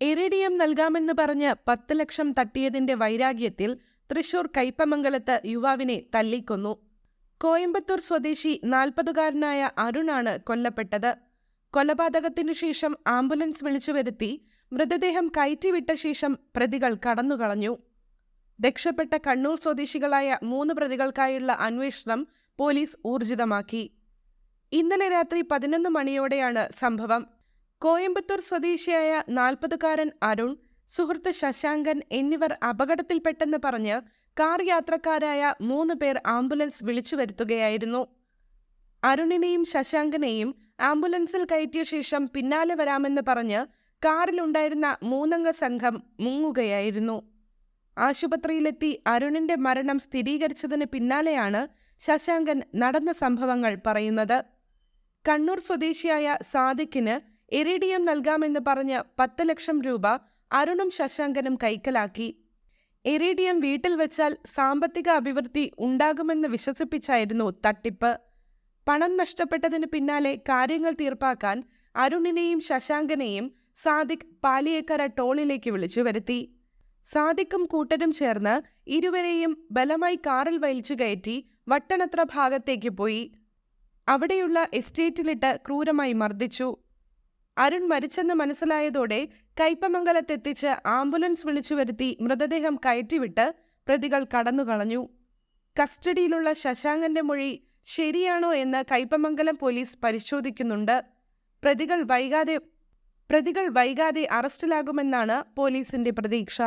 Iridium നൽകാമെന്ന് പറഞ്ഞ് പത്ത് ലക്ഷം തട്ടിയതിന്റെ വൈരാഗ്യത്തിൽ തൃശൂർ കയ്പമംഗലത്ത് യുവാവിനെ തല്ലിക്കൊന്നു. കോയമ്പത്തൂർ സ്വദേശി നാൽപ്പതുകാരനായ അരുണാണ് കൊല്ലപ്പെട്ടത്. കൊലപാതകത്തിനു ശേഷം ആംബുലൻസ് വിളിച്ചു വരുത്തി മൃതദേഹം കയറ്റിവിട്ട ശേഷം പ്രതികൾ കടന്നുകളഞ്ഞു. രക്ഷപ്പെട്ട കണ്ണൂർ സ്വദേശികളായ മൂന്ന് പ്രതികൾക്കായുള്ള അന്വേഷണം പോലീസ് ഊർജിതമാക്കി. ഇന്നലെ രാത്രി പതിനൊന്ന് മണിയോടെയാണ് സംഭവം. കോയമ്പത്തൂർ സ്വദേശിയായ നാൽപ്പതുകാരൻ അരുൺ സുഹൃത്ത് ശശാങ്കൻ എന്നിവർ അപകടത്തിൽപ്പെട്ടെന്ന് പറഞ്ഞ് കാർ യാത്രക്കാരായ മൂന്ന് പേർ ആംബുലൻസ് വിളിച്ചു വരുത്തുകയായിരുന്നു. അരുണിനെയും ശശാങ്കനെയും ആംബുലൻസിൽ കയറ്റിയ ശേഷം പിന്നാലെ വരാമെന്ന് പറഞ്ഞ് കാറിലുണ്ടായിരുന്ന മൂന്നംഗ സംഘം മുങ്ങുകയായിരുന്നു. ആശുപത്രിയിലെത്തി അരുണിന്റെ മരണം സ്ഥിരീകരിച്ചതിന് പിന്നാലെയാണ് ശശാങ്കൻ നടന്ന സംഭവങ്ങൾ പറയുന്നത്. കണ്ണൂർ സ്വദേശിയായ സാദിഖിന് ഇറിഡിയം നൽകാമെന്ന് പറഞ്ഞ് പത്ത് ലക്ഷം രൂപ അരുണും ശശാങ്കനും കൈക്കലാക്കി. ഇറിഡിയം വീട്ടിൽ വെച്ചാൽ സാമ്പത്തിക അഭിവൃദ്ധി ഉണ്ടാകുമെന്ന് വിശ്വസിപ്പിച്ചായിരുന്നു തട്ടിപ്പ്. പണം നഷ്ടപ്പെട്ടതിന് പിന്നാലെ കാര്യങ്ങൾ തീർപ്പാക്കാൻ അരുണിനെയും ശശാങ്കനെയും സാദിഖ് പാലിയേക്കര ടോളിലേക്ക് വിളിച്ചു വരുത്തി. സാദിഖും കൂട്ടരും ചേർന്ന് ഇരുവരെയും ബലമായി കാറിൽ വലിച്ചു കയറ്റി വട്ടണത്ര ഭാഗത്തേക്ക് പോയി. അവിടെയുള്ള എസ്റ്റേറ്റിലിട്ട് ക്രൂരമായി മർദ്ദിച്ചു. അരുൺ മരിച്ചെന്ന് മനസ്സിലായതോടെ കയ്പമംഗലത്തെത്തിച്ച് ആംബുലൻസ് വിളിച്ചു വരുത്തി മൃതദേഹം കയറ്റിവിട്ട് പ്രതികൾ കടന്നുകളഞ്ഞു. കസ്റ്റഡിയിലുള്ള ശശാങ്കന്റെ മൊഴി ശരിയാണോ എന്ന് കയ്പമംഗലം പോലീസ് പരിശോധിക്കുന്നുണ്ട്. പ്രതികൾ വൈകാതെ പ്രതികൾ വൈകാതെ അറസ്റ്റിലാകുമെന്നാണ് പോലീസിന്റെ പ്രതീക്ഷ.